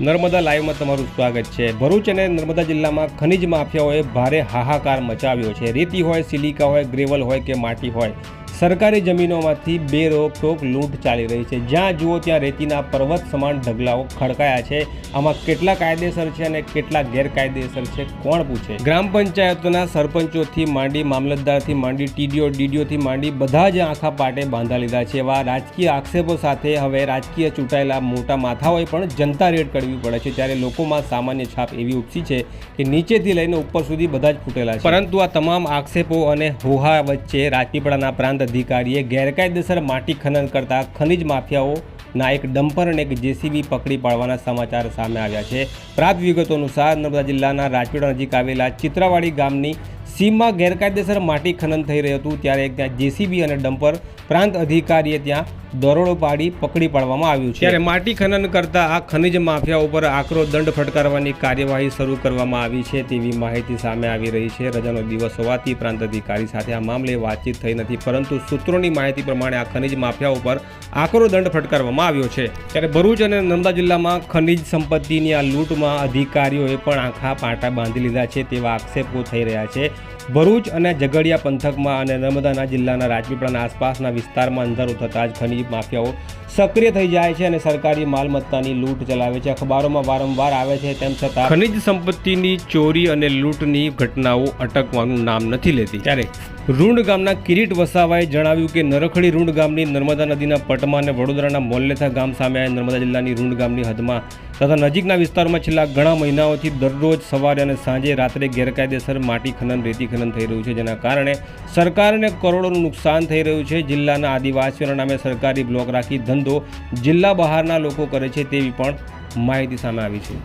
નર્મદા લાઈવમાં તમારું સ્વાગત છે. ભરૂચ અને નર્મદા જિલ્લામાં ખનિજ માફિયાઓએ ભારે હાહાકાર મચાવ્યો છે. રેતી હોય, સિલિકા હોય, ગ્રેવલ હોય કે માટી હોય સરકારી જમીનોમાંથી બે રોકટોક લૂંટ ચાલી રહી છે. જ્યાં જુઓ ત્યાં રેતીના પર્વત સમાન ઢગલાઓ ખડકાયા છે. આમાં કેટલા કાયદેસર છે અને કેટલા ગેરકાયદેસર છે કોણ પૂછે? ગ્રામ પંચાયતોના સરપંચોથી માંડી મામલતદારથી માંડી ટીડીઓ, ડીડીઓથી માંડી બધા જ આખા પાટે બાંધા લીધા છે. એવા રાજકીય આક્ષેપો સાથે હવે રાજકીય ચૂંટાયેલા મોટા માથાઓએ પણ જનતા રેડ કરવી પડે છે. ત્યારે લોકોમાં સામાન્ય છાપ એવી ઉપસી છે કે નીચેથી લઈને ઉપર સુધી બધા જ ફૂટેલા છે. પરંતુ આ તમામ આક્ષેપો અને હોહા વચ્ચે રાજપીપળાના પ્રાંત અધિકારીએ ગેરકાયદેસર માટી ખનન કરતા ખનિજ માફિયાઓના એક ડમ્પર અને એક જેસીબી પકડી પાડવાના સમાચાર સામે આવ્યા છે. પ્રાપ્ત વિગતો અનુસાર નર્મદા જિલ્લાના રાજપીડા નજીક આવેલા ચિત્રાવાડી ગામની સીમમાં ગેરકાયદેસર માટી ખનન થઈ રહ્યું હતું, ત્યારે ત્યાં જેસીબી અને ડમ્પર પ્રાંત અધિકારીએ ત્યાં દરોડો પાડી પકડી પાડવામાં આવ્યું છે. ત્યારે માટી ખનન કરતા આ ખનિજ માફિયા ઉપર આકરો દંડ ફટકારવાની કાર્યવાહી શરૂ કરવામાં આવી છે તેવી માહિતી સામે આવી રહી છે. રજાનો દિવસ હોવાથી પ્રાંત અધિકારી સાથે આ મામલે વાતચીત થઈ નથી, પરંતુ સૂત્રોની માહિતી પ્રમાણે આ ખનિજ માફિયા ઉપર આકરો દંડ ફટકારવામાં આવ્યો છે. ત્યારે ભરૂચ અને નર્મદા જિલ્લામાં ખનિજ સંપત્તિની આ લૂંટમાં અધિકારીઓએ પણ આખા પાટા બાંધી લીધા છે તેવા આક્ષેપો થઈ રહ્યા છે. ભરૂચ અને ઝઘડિયા પંથકમાં અને નર્મદાના જિલ્લાના રાજપીપળાના આસપાસના વિસ્તારમાં અંધારું થતાં જ ખનિજ માફિયાઓ સક્રિય થઈ જાય છે અને સરકારી માલમત્તાની લૂંટ ચલાવે છે. અખબારોમાં વારંવાર આવે છે તેમ છતાં ખનિજ સંપત્તિની ચોરી અને લૂંટની ઘટનાઓ અટકવાનું નામ નથી લેતી. ત્યારે રૂંડ ગામના કિરીટ વસાવાએ જણાવ્યું કે નરખડી રૂંડ ગામની નર્મદા નદીના પટમાં અને વડોદરાના મોલ્લેથા ગામ સામે નર્મદા જિલ્લાની રૂંડ ગામની હદમાં તથા નજીકના વિસ્તારમાં છેલ્લા ઘણા મહિનાઓથી દરરોજ સવારે અને સાંજે રાત્રે ગેરકાયદેસર માટી ખનન રેતી ખનન થઈ રહ્યું છે, જેના કારણે સરકારને કરોડોનું નુકસાન થઈ રહ્યું છે. જિલ્લાના આદિવાસીઓના નામે સરકારી બ્લોક રાખી ધંધો જિલ્લા બહારના લોકો કરે છે તેવી પણ માહિતી સામે આવી છે.